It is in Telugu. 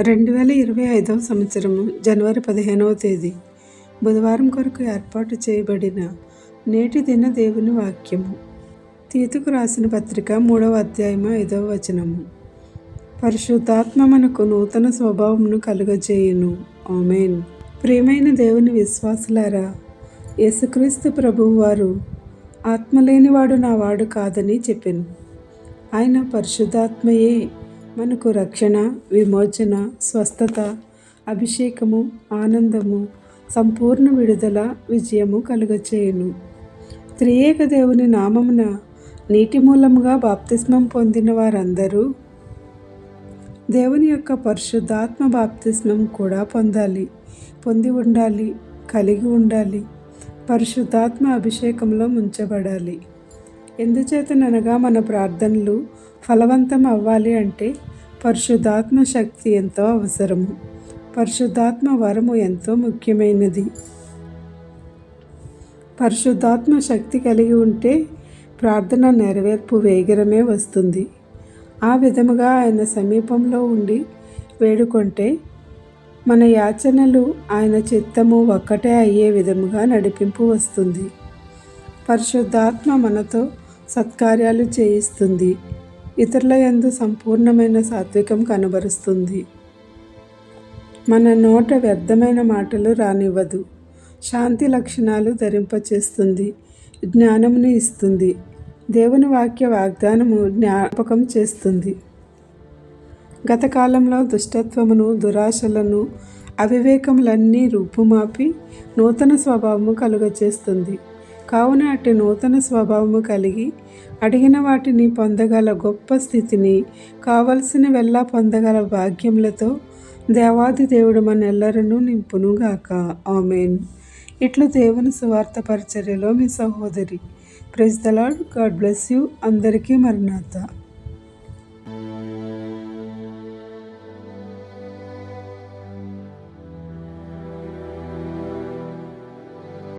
రెండు వేల ఇరవై ఐదవ సంవత్సరము జనవరి పదిహేనవ తేదీ. బుధవారం కొరకు ఏర్పాటు చేయబడిన నేటి దిన దేవుని వాక్యము. తీతుకు రాసిన పత్రిక మూడవ అధ్యాయము ఐదవ వచనము. పరిశుద్ధాత్మ మనకు నూతన స్వభావమును కలుగజేయును. ఆమెన్. ప్రియమైన దేవుని విశ్వాసులారా యేసుక్రీస్తు ప్రభువు వారు ఆత్మలేనివాడు నా వాడు కాదని చెప్పాను. ఆయన పరిశుద్ధాత్మయే మనకు రక్షణ విమోచన స్వస్థత అభిషేకము ఆనందము సంపూర్ణ విడుదల విజయము కలుగచేయును. త్రియేక దేవుని నామమున నీటి మూలముగా బాప్తిస్మం పొందిన వారందరూ దేవుని యొక్క పరిశుద్ధాత్మ బాప్తిస్మం కూడా పొందాలి పొంది ఉండాలి కలిగి ఉండాలి పరిశుద్ధాత్మ అభిషేకంలో ముంచబడాలి. ఎందుచేతననగా మన ప్రార్థనలు ఫలవంతం అవ్వాలి అంటే పరిశుద్ధాత్మ శక్తి ఎంతో అవసరము. పరిశుద్ధాత్మ వరము ఎంతో ముఖ్యమైనది. పరిశుద్ధాత్మ శక్తి కలిగి ఉంటే ప్రార్థన నెరవేర్పు వేగరమే వస్తుంది. ఆ విధముగా ఆయన సమీపంలో ఉండి వేడుకుంటే మన యాచనలు ఆయన చిత్తము ఒక్కటే అయ్యే విధముగా నడిపింపు వస్తుంది. పరిశుద్ధాత్మ మనతో సత్కార్యాలు చేయిస్తుంది. ఇతరుల యందు సంపూర్ణమైన సాత్వికం కనబరుస్తుంది. మన నోట వ్యర్థమైన మాటలు రానివ్వదు. శాంతి లక్షణాలు ధరింపచేస్తుంది. జ్ఞానమును ఇస్తుంది. దేవుని వాక్య వాగ్దానము జ్ఞాపకం చేస్తుంది. గత కాలంలో దుష్టత్వమును దురాశలను అవివేకములన్నీ రూపుమాపి నూతన స్వభావము కలుగచేస్తుంది. కావున అటు నూతన స్వభావము కలిగి అడిగిన వాటిని పొందగల గొప్ప స్థితిని కావలసిన వెళ్ళా పొందగల భాగ్యములతో దేవాది దేవుడు మనెల్లరను నింపునుగాక. ఆమెన్. ఇట్లు దేవుని సువార్త పరిచర్యలో మీ సహోదరి praise the lord God bless you. అందరికీ మరణాత.